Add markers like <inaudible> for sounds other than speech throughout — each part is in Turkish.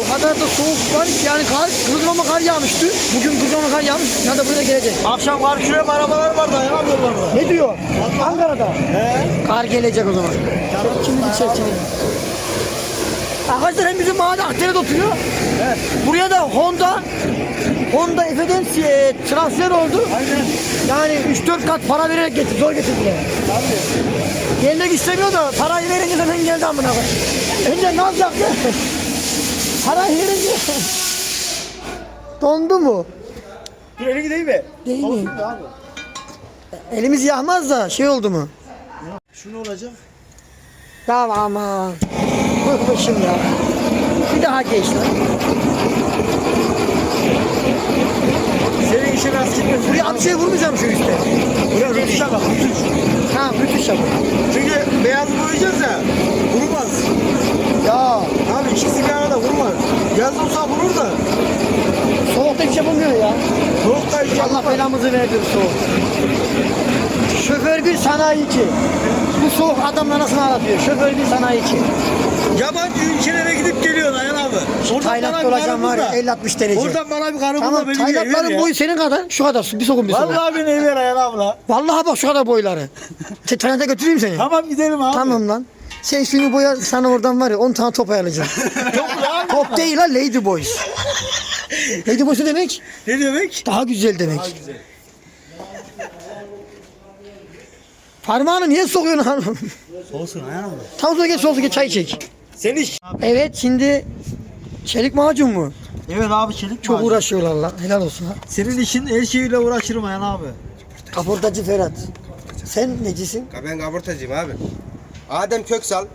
O kadar da soğuk var ki yani kar, kızılama kar yağmıştı. Bugün kızılama kar yağmış. Ya da buraya gelecek. Akşam karşıya arabalar var dayanamıyorlar da. Ne diyor? Ankara'da. He? Kar gelecek o zaman. Şimdi bir çek çek. Arkadaşlar hem bizim mahallede Akdeniz'de oturuyor. Evet. Buraya da Honda Honda Efe'den e, transfer oldu. Aynen. Yani 3-4 kat para vererek getir, zor getirdiler. Tabii. Gelmek istemiyor da parayı verince hemen geldi amına koyayım. Önce naz yaptı. Parayı verince. Dondu mu? Dur eli gideyim mi? Değil mi? Abi. Elimiz yağmaz da şey oldu mu? Şu ne olacak? Ya aman. Bıkmışım ya. Bir daha geç lan. Senin işin rast gitmesin. Buraya bir şey vurmayacağım şu üstte. Buraya rütüş bak rütüş. Ha müthiş yapı. Çünkü beyaz boyayacağız ya. Vurmaz. Ya Abi ikisi bir arada vurmaz. Yaz olsa vurur da. soğukta hiç yapılmıyor ya. Soğukta hiç Allah belamızı verdi bu soğuk. Şoför bir sanayici. Bu soğuk adamla nasıl ağlatıyor? Şoför bir sanayici. Yabancı ülkelere gidip geliyorsun Ayhan abi. Oradan bir olacağım var ya karı bul da. 50-60 derece. Oradan bana bir karı Tamam beni bir Taylandların boyu senin kadar şu kadar bir sokum bir sokum. Vallahi, Vallahi beni ver Ayhan abla. bak şu kadar boyları. Tayland'a götüreyim seni. Tamam gidelim abi. Tamam lan. Sen şunu boya sana oradan var ya 10 tane top ayarlayacağım. <laughs> Top ya. top değil lan Lady Boys. Lady Boys ne demek? Ne demek? Daha güzel demek. güzel. Parmağını niye sokuyorsun hanım? Olsun abi. Tam sonra geç olsun geç çay çek. Sen iş. Evet şimdi çelik macun mu? Evet abi çelik Çok macun. uğraşıyorlar lan. Helal olsun ha. Senin işin her şeyiyle uğraşırım Ayhan abi. Kaportacı Ferhat. Sen necisin? Ben kaportacıyım abi. Adem Köksal. E,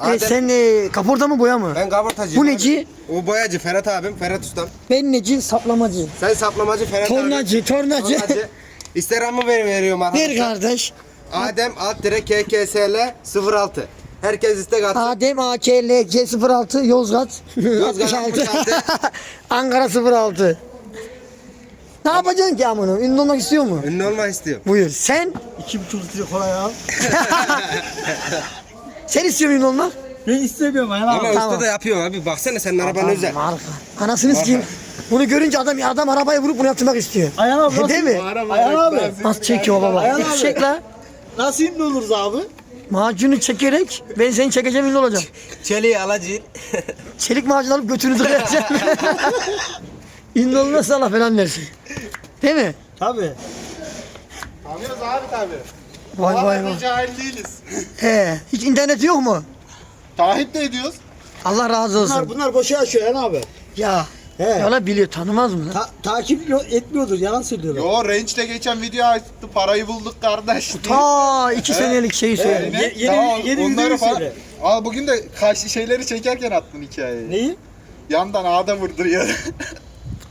Adem, sen e, kaporta mı boya mı? ben kaportacıyım. Bu abi. neci? O boyacı Ferhat abim, Ferhat ustam. Ben neci? Saplamacı. Sen saplamacı Ferhat abi. Tornacı, tornacı. Tornacı. Instagram'ı ver, veriyorum Ver arkadaşlar. kardeş. Adem alt dire KKSL 06. Herkes istek atsın. Adem AKL C06 Yozgat. Yozgat <laughs> 66. 66. Ankara 06. Ne yapacaksın ki amına? Ünlü olmak istiyor mu? Ünlü olmak istiyorum. Buyur. Sen? İki buçuk litre kolay al. <laughs> Sen istiyor musun ünlü olmak? Ben istemiyorum abi. Ama tamam. usta da yapıyor abi. Baksana senin araban özel. Marka. Anasını sikeyim. Bunu görünce adam adam arabayı vurup bunu yaptırmak istiyor. Ayhan abi nasıl? Değil mi? Ayhan abi. Nasıl çekiyor baba? Ayhan abi. çek la. Nasıl ünlü oluruz abi? Macunu çekerek ben seni çekeceğim ünlü olacağım. Çeliği alacağım. Çelik macun alıp götünü tıkayacaksın. <laughs> <laughs> ünlü olmazsa Allah falan versin. Değil mi? Tabii. Tanıyoruz abi tabi. Vay vay vay. cahil değiliz. He, hiç internet yok mu? Takip de ediyoruz. Allah razı olsun. Bunlar, bunlar boşa yaşıyor Ayhan abi. Ya. He. Ya la biliyor tanımaz mı? lan? Ta- takip yo- etmiyordur yalan söylüyorlar. Yo Range'de geçen video açtı. Parayı bulduk kardeş. Ta iki senelik şeyi söyle. Ye- yeni- yeni onları videoyu falan- söyle. Aa bugün de karşı şeyleri çekerken attın hikayeyi. Neyi? Yandan ağda vurduruyor. <laughs>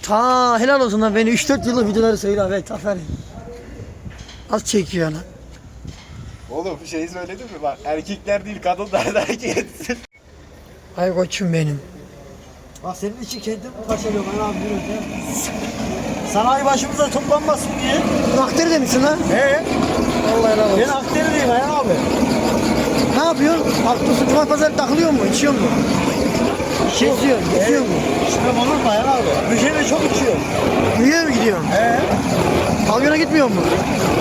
Ta helal olsun lan beni 3-4 yıllık videoları söyle evet aferin. Az çekiyor lan. Oğlum bir şey söyledim mi? Bak erkekler değil kadınlar da etsin. Ay koçum benim. Bak senin için kendim parçalıyorum Ayhan abi ya. Sanayi başımıza toplanmasın diye. Aktör de misin lan? He. Allah helal olsun. Ben Akdenizliyim Ayhan abi. Ne yapıyorsun? Hafta sonu pazar takılıyor mu? İçiyor mu? Geziyor, geziyor mu? Şüphem olur mu Ayhan abi? Müjdeyle çok içiyor. Yürüyor mu gidiyorsun? He. Pavyona gitmiyor mu?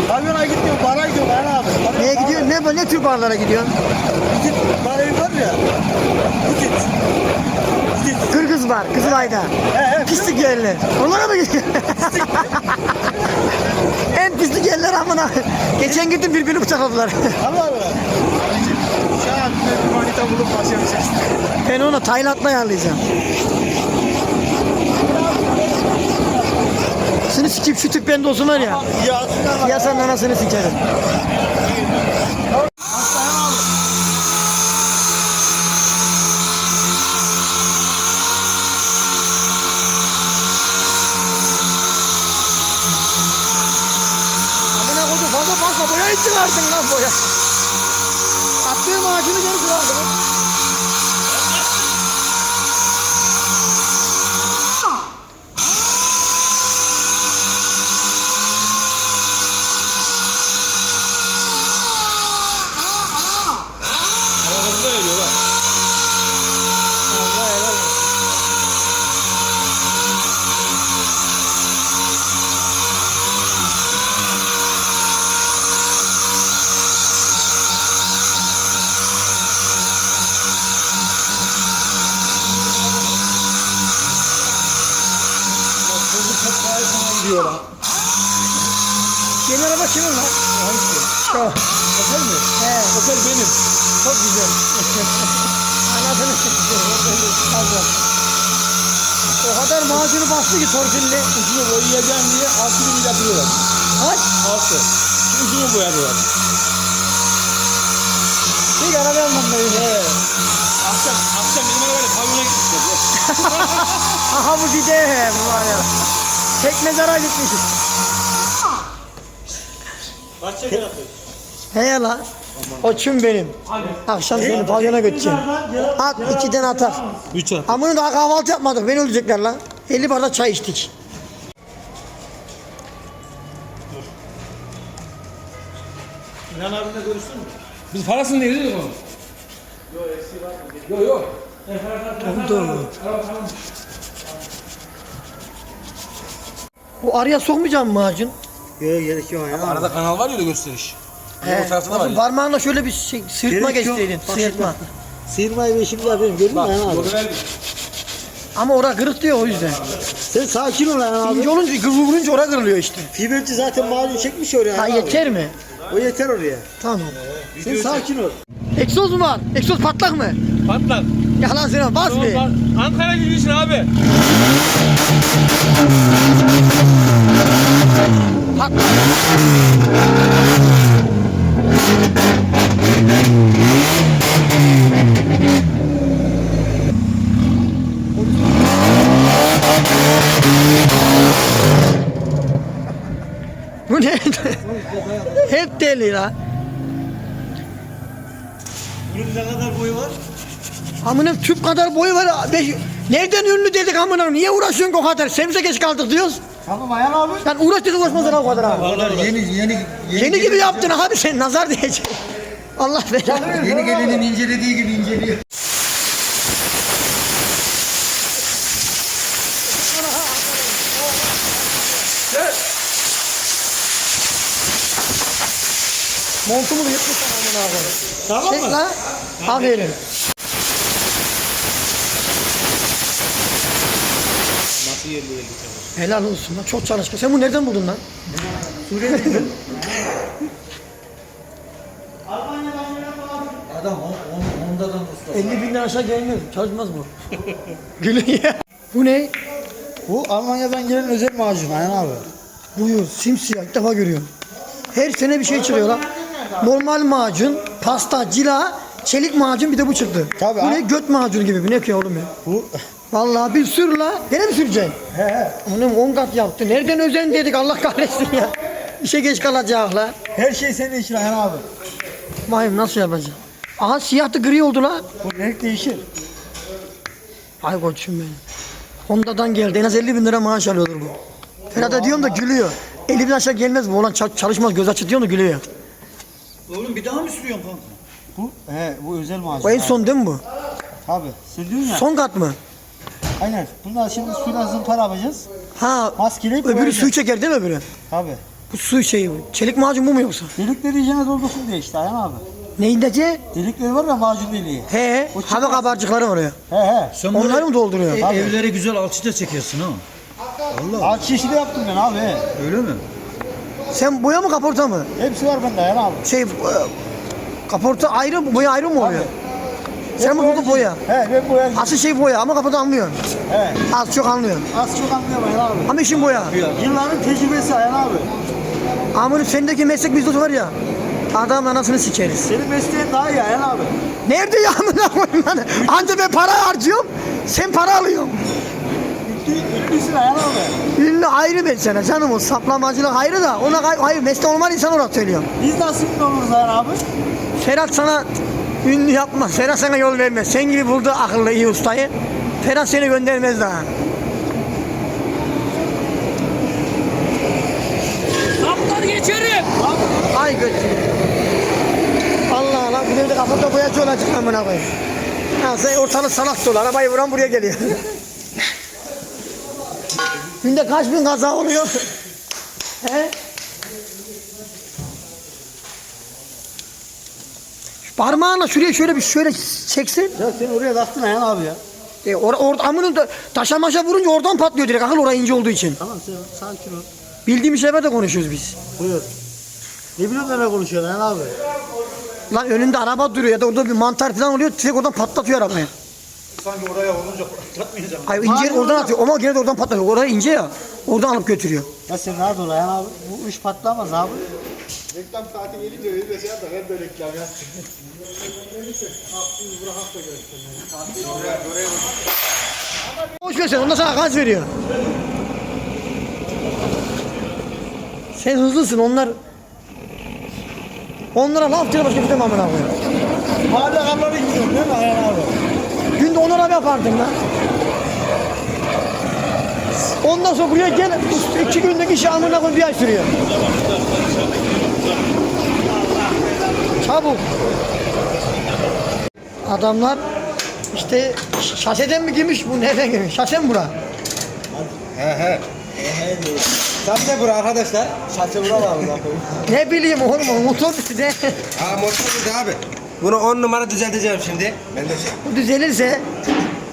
Pavyona gitmiyor, bara gidiyor Ayhan abi. Para- Neye gidiyorsun? Ne, ne tür barlara gidiyorsun? Butit barayı var ya. Butit. Butit. Kırgız var, Kızılay'da. He he. Pislik yerler. Onlara mı gidiyorsun? <laughs> en pislik yerler amına. Geçen gittim birbirini bıçakladılar. Allah Allah. Şu an bir manita bulup başlamışız. ben onu Tayland'la ayarlayacağım. Seni sikip şu tip bende olsun var ya. Ya. Yasanın anasını sikerim. Fazla fazla boya için çıkardın lan boya. Attığım ağacını geri kırardın. titriyor lan. Yeni araba kimin lan? Şu. Otel mi? He. Otel benim. Çok güzel. Siktir. Fazla. O kadar macunu bastı ki torpille. Ucunu boyayacağım diye altı bin yapıyorlar. Kaç? Altı. Ucunu boyadılar. Bir araba almam böyle. Akşam, akşam benim arabayla pavyona gitmişler. <laughs> Aha bu gide bu var ya. Tekmezara gitmiş. Kaç çeker atıyor? He lan. Koçum benim. Akşam seni pavyona götüreceğim. At ikiden atar. Üç at. Amını daha kahvaltı yapmadık. Beni öldürecekler lan. 50 bardak çay içtik. İnan abimle görüştün mü? Biz parasını ne ödedik onun? Yok yok. Oldu. Bu araya sokmayacağım mı macun? Yok gerek yok ya. Arada kanal var ya öyle gösteriş. He. o tarafta da var Olsun, ya. Parmağınla şöyle bir şey, sırtma Gerek yok. geçseydin. Bak Sırtma. Sıyırmayı ben şimdi yapayım gördün mü Ayhan abi? Yolu verdik. Ama ora kırık diyor o yüzden. Sen sakin ol Ayhan abi. İnce olunca kırık vurunca ora kırılıyor işte. Fiberci zaten malum çekmiş oraya. Ha Ayhan abi. yeter mi? O yeter oraya. Tamam. Sen sakin ol. Egzoz mu var? Egzoz patlak mı? Patlak. Yalan söyleme bas bir. Ankara gidiyorsun abi. Bu ne? <laughs> Hep deli la. Bunun ne kadar boyu var? Amına tüp kadar boyu var. Beş- Nereden ünlü dedik amına? Niye uğraşıyorsun o kadar? Semse geç kaldık diyoruz. Tamam Ayhan abi. Sen uğraş dedik uğraşmasın o kadar abi. Vallahi yeni yeni Yeni gibi yaptın abi sen nazar diyecek. Allah belanı. Yeni gelinin incelediği gibi inceliyor. Montumu da yırtmış amına koyayım. Tamam Çek mı? lan. Aferin. Nasıl yerli yerli Helal olsun lan. Çok çalışma. Sen bunu nereden buldun lan? Adam on, on, ondadan usta. 50 binden aşağı gelmiyor. Çalışmaz bu. Gülüyor ya. Bu ne? Bu Almanya'dan gelen özel macun Ayhan abi. Buyur. Simsiyah. İlk defa görüyorum. Her sene bir şey çıkıyor lan. Normal macun, pasta, cila, çelik macun bir de bu çıktı. Tabii Bu ne? abi. Göt macunu gibi. Bu ne ki oğlum ya? Bu Vallahi bir sür la. Gene mi süreceksin? he he. Onun 10 kat yaptı. Nereden özen dedik Allah kahretsin ya. İşe geç kalacak la. Her şey senin için Ayhan abi. Vay nasıl yapacağım? Aha siyahtı gri oldu la. Bu renk değişir. Ay koçum benim. Honda'dan geldi. En az 50 bin lira maaş alıyordur bu. Ferhat'a diyorum da gülüyor. 50 bin aşağı gelmez bu. Olan ça- çalışmaz göz açık diyorum da gülüyor. Oğlum bir daha mı sürüyorsun kanka? Bu he bu özel macun. Bu en son değil mi bu? Abi diyorsun ya. Son kat mı? Aynen. Bunlar şimdi suyla zımpara yapacağız. Ha Maskeleyip öbürü koyacağız. suyu çeker değil mi öbürü? Abi. Bu su şeyi bu. Çelik macun bu mu yoksa? Delikleri iyicene doldursun diye işte Ayhan abi. Neyindeki? Delikleri var ya macun deliği. He. O Hava kabarcıkları oraya. He he. Sen Onları mı dolduruyor? Abi. evleri güzel alçıda çekiyorsun ha. Ağaç çeşidi yaptım ben abi. Öyle mi? Sen boya mı kaporta mı? Hepsi var bende Ayhan abi. Şey e, kaporta ayrı mı? Boya ayrı mı oluyor? Sen bu burada boya. He ben boyacıyım. Asıl şey boya ama kaporta anlıyorsun. He. Az çok anlıyorsun. Az çok anlıyorum Ayhan abi. Ama işin boya. Yılların tecrübesi Ayhan abi. Amını sendeki meslek bizde var ya. Adam anasını sikeriz. Senin mesleğin daha iyi Ayhan abi. Nerede ya amına koyayım lan? Anca ben para harcıyorum. Sen para alıyorsun. Ünlü, ünlüsün Ayhan abi. Ünlü ayrı ben sana canım o saplamacılık ayrı da ona hayır mesleği olmayan insan olarak söylüyorum. Biz nasıl ünlü oluruz Ayhan abi? Ferhat sana ünlü yapma. Ferhat sana yol vermez. Sen gibi buldu akıllı iyi ustayı. Ferhat seni göndermez daha. Kaptan geçerim. Ay götür. Allah Allah bu evde kafada boyacı olacak amına koyayım. Ha sen ortalık salak dolu. Arabayı vuran buraya geliyor. <laughs> Günde kaç bin kaza oluyor? He? Parmağınla şuraya şöyle bir şöyle çeksin. Ya sen oraya taktın Ayhan abi ya. E or, orada amının da taşa maşa vurunca oradan patlıyor direkt akıl oraya ince olduğu için. Tamam sen sakin ol. Bildiğimiz şeyler de konuşuyoruz biz. Buyur. Ne biliyorsun neler konuşuyorsun lan abi? Lan önünde araba duruyor ya da orada bir mantar falan oluyor direkt oradan patlatıyor arabayı. Sanki oraya olunca patlatmayacağım. Hayır ince oradan orada- atıyor ama gene de oradan patlatıyor. Oraya ince ya. Oradan alıp götürüyor. Ya sen rahat ol Ayhan abi. Bu iş patlamaz abi. Reklam saati gelince öyle de şey yap da ben de reklam yap. Boş ver sen ondan sana gaz veriyor. Sen hızlısın onlar Onlara laf diyor başka bir şey amına koyayım. Hala kamları gidiyor değil mi Ayhan abi? Günde on araba yapardın lan. Ondan sonra buraya gel, iki gündeki işi amına koy bir ay sürüyor. Çabuk. Adamlar işte şaseden mi girmiş bu nereden girmiş? Şase mi bura? He he. Sahte bura arkadaşlar. Şaşı vuramam zaten. Ne bileyim oğlum motor de. Aa motor burada abi. Bunu 10 numara düzelteceğim şimdi. Ben de şey. Bu düzelirse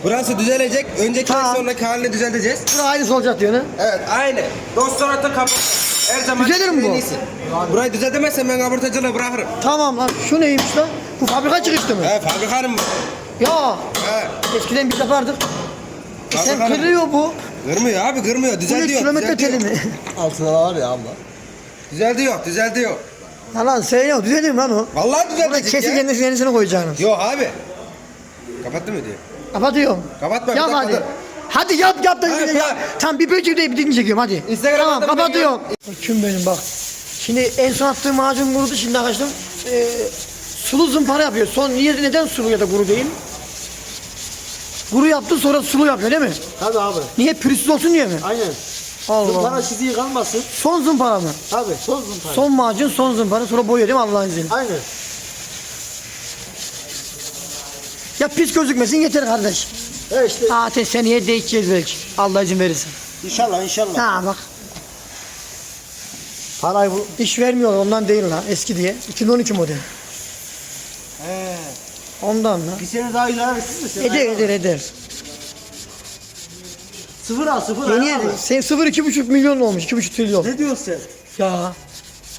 Burası düzelecek. Önceki Tamam. sonraki halini düzelteceğiz. bura aynısı olacak diyor ne? Evet aynı. Dost sonrata kapı. Her zaman Düzelir mi en bu? iyisi. Burayı düzeltemezsen ben kaportacılığı bırakırım. Tamam lan şu neymiş lan? Bu fabrika çıkıştı mı? He fabrikanın bu. Ya He. eskiden biz yapardık. E sen Fabrikanın. kırıyor bu. Kırmıyor abi kırmıyor. Bu ne Düzeltiyor. kilometre teli Düzeltiyor. mi? Altına var ya abla. Düzeltiyor. Düzeltiyor. Ya lan sen yok düzelir mi lan o? Vallahi Burada düzeltecek kesi ya. kendisi yenisini koyacaksınız. Yok abi. Kapattı mı diyor? Kapatıyorum. Kapatma, bir Yap dakika hadi. dur. Hadi yap yap da Hadi, ya. hadi. Tam bir bölüm de bir dilini çekiyorum hadi. Instagram'dan tamam da kapatıyorum. Kim benim bak. Şimdi en son attığım macun kurudu şimdi arkadaşlar. Ee, sulu zımpara yapıyor. Son niye neden sulu ya da kuru değil? Kuru yaptı sonra sulu yapıyor değil mi? Tabii abi. Niye pürüzsüz olsun diye mi? Aynen. Allah. Zımpara çiziği kalmasın. Son zımpara mı? Tabii son zımpara. Son macun son zımpara sonra boyuyor değil mi Allah'ın izniyle? Aynen. Ya pis gözükmesin yeter kardeş. E işte Zaten seneye değişeceğiz belki. Allah izin verirse. inşallah inşallah. Ha bak Parayı bu. iş vermiyorlar ondan değil lan eski diye. 2012 model. He. Ondan lan. Bir sene daha ilave etsin mi sen? Eder eder eder. Sıfır al sıfır Yeni abi. yeni. Sen 0 2,5 milyon olmuş. 2,5 trilyon. Ne diyorsun sen? Ya.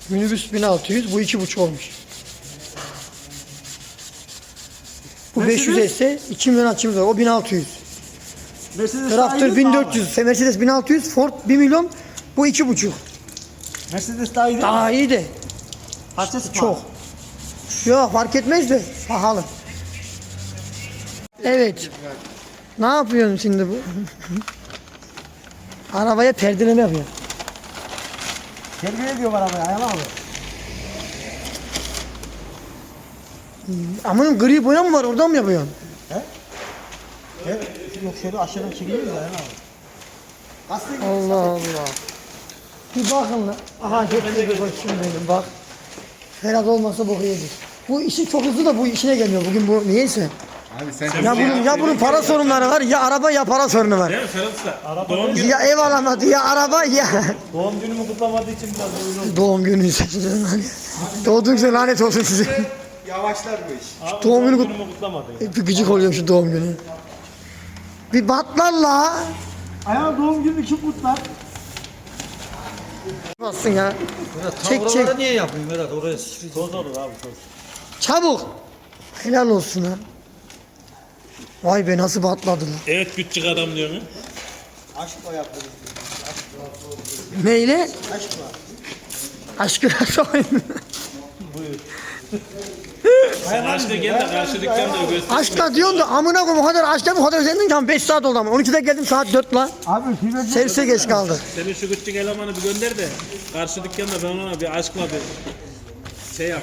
Minibüs 1600 bu 2,5 olmuş. Bu Mercedes? 500 ise 2 milyon açımız var. O 1600. Mercedes mi 1400. Mercedes 1600. Ford 1 milyon. Bu 2,5. abi? Mercedes daha iyi değil mi? Daha iyi de. Parçası Çok. Yok fark etmez de pahalı. Evet. Ne yapıyorsun şimdi bu? <laughs> Arabaya perdeleme yapıyor. Terbiye ediyorum arabayı Ayhan abi. Amanın gri boya mı var oradan mı yapıyorsun? He? Yok şöyle aşağıdan çekiliyoruz Ayhan abi. Aslında Allah Allah. Bir bakın lan. Aha getirdi bir bakayım benim bak. Ferhat olmasa boku yedik. Bu işi çok hızlı da bu işine gelmiyor bugün bu niyeyse. Abi sen Ya bunun, ya bunun para sorunları var ya araba ya para sorunu var. Değil mi Ferhat Usta? Doğum günü, Ya ev alamadı ya araba ya. doğum günümü kutlamadığı için biraz uygun. Doğum günü Doğduğun gün lanet olsun size. Yavaşlar bu iş. Abi Doğum günü kut- günümü kutlamadı. Bir gıcık oluyorum şu doğum günü. Bir batlar la. Ayhan doğum günü kim kutlar? Bassın ya. Çek çek. niye yapıyorsun Vedat oraya? Toz olur abi toz. Çabuk. Helal olsun ha. Vay be nasıl batladı lan. Evet küçük adam diyor mu? Aşkla yapıyoruz. Neyle? Aşkla. Aşkına sorayım. Sen aşka gel de karşı dükkanda göster. Aşkla diyorsun da amına koyayım o kadar aşkla bu kadar özendin ama 5 saat oldu ama 12'de geldim saat 4 la. Abi fiberci. Servise geç kaldı. Senin şu küçük elemanı bir gönder de karşı dükkanda ben ona bir aşkla bir şey yap.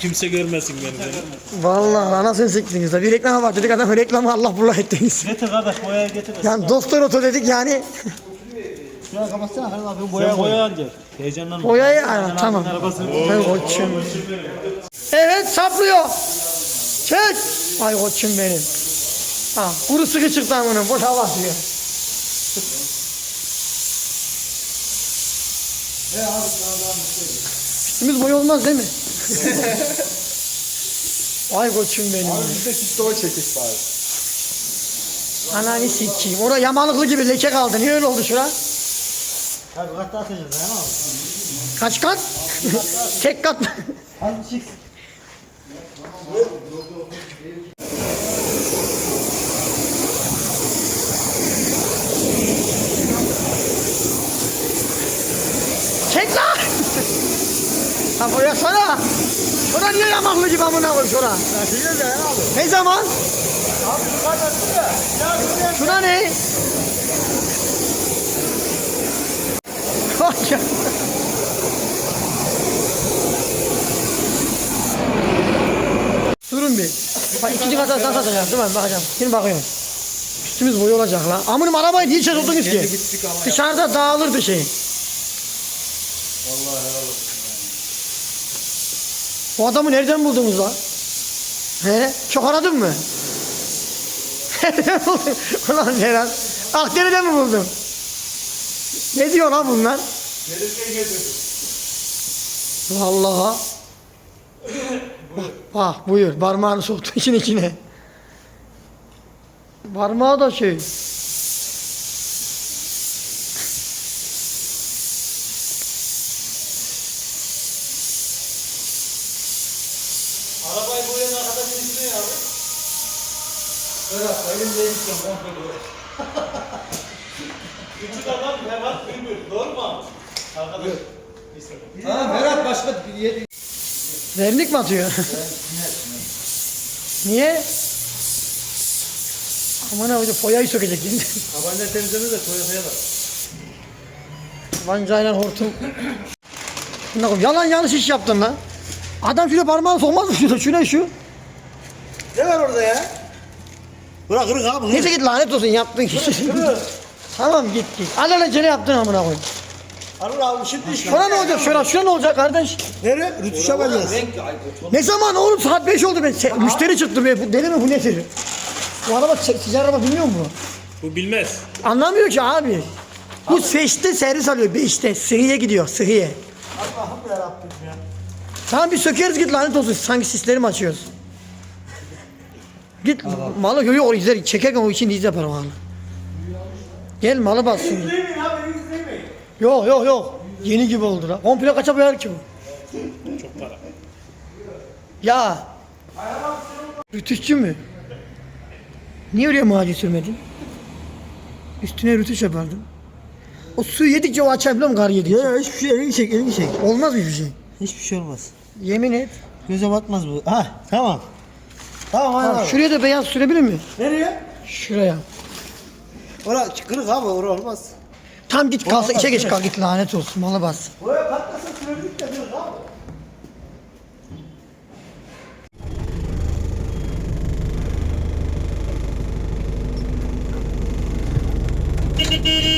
Kimse görmesin beni. Vallahi anasını siktiniz de bir reklam var dedik adam reklamı Allah bullah ettiniz. Getir kardeş boyaya getir. Yani doktor oto dedik yani Şuraya kapatsana Ayhan abi. Boya boya ancak. Heyecanlanma. boyayı Aynen, tamam. Ben koçum. Evet saplıyor. Çek. Ay koçum benim. Ha, kuru sıkı çıktı amına boş hava atıyor. Üstümüz boy olmaz değil mi? <laughs> Ay koçum benim. Biz de stoğu çekiş bari. Ananı sikeyim. Orada yamalıklı gibi leke kaldı. Niye öyle oldu şura? Tabii katta atacağız abi. Kaç kat? <laughs> Tek kat mı? Hadi. Çek lan! Ha boyasana! Şura niye yamaklı gibi amına koy abi. Ne zaman? Şuna ne? Bak ya. Durun bir. Bak ikinci kata nasıl atacağız değil mi? Bakacağım. Şimdi bakıyorum. Üstümüz boyu olacak la. Amınım arabayı niye oldunuz ki? Dışarıda dağılırdı şey. Bu adamı nereden buldunuz la? He? Çok aradın mı? <laughs> Nereden buldun? Ulan Ferhat. Akdere'den mi buldun? Ne diyor lan bunlar? Vallahi. Bak, bak buyur parmağını soktu <laughs> işin içine. Parmağı da şey. Arabayı boyayan arkadaşın ismi ne abi? <laughs> Küçük adam Ferhat Gülbür. Doğru mu abi? Arkadaş. Ha Berat başka yedi. Vernik mi atıyor? <laughs> Niye? Aman abi foyayı sökecek şimdi. Tabanca temizleme de Toyota'ya da. Vancayla hortum. Yalan yanlış iş yaptın lan. Adam şuraya parmağını sokmaz mı şurada? Şu ne şu? Ne var orada ya? Bırak kırık abi. Neyse git lanet olsun yaptın iş. <laughs> tamam git git. Alelacele yaptın amına koy. Alır abi şimdi iş. Şuna ne olacak? Şuna, şuna ne olacak kardeş? Nereye? Rütüş yapacağız. Ne zaman oğlum saat 5 oldu ben. Se- müşteri çıktı be. Bu deli mi bu nedir? Bu araba se- ticari araba bilmiyor mu? Bu bilmez. Anlamıyor ki abi. Bu seçte servis alıyor. Beşte sıhhiye gidiyor sıhhiye. Allah'ım yarabbim ya. Tamam bir sökeriz git lanet olsun. Sanki sisleri mi açıyoruz? Git malı görüyor o izler çekerken o için iz yapar malı. Gel malı bas şimdi. İzlemeyin abi izlemeyin. Yok yok yok. Yeni gibi oldu la. Komple kaça boyar ki bu? Çok para. Ya. Rütüşçü mü? Niye oraya macun sürmedin? Üstüne rütüş yapardın. O suyu yedikçe o açar biliyor musun kar yedikçe? Ya hiçbir şey elini çek elini çek. Olmaz mı bir şey? Hiçbir şey olmaz. Yemin et. Göze batmaz bu. Ha tamam. Tamam Ha, aynen abi. şuraya da beyaz sürebilir mi? Nereye? Şuraya. Ora kırık abi ora olmaz. Tam git kalsa içe geç kal git lanet olsun malı bas. Oraya patlasın sürüldük de kırık abi. Şaşmaz.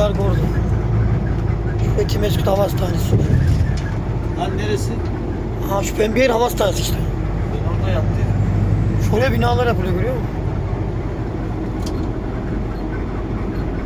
Kargo orada. Şu Etimeskut Hava Hastanesi. Lan neresi? Ha şu Pembeyer Hava Hastanesi işte. Ben orada yattım. Şuraya binalar yapılıyor görüyor musun?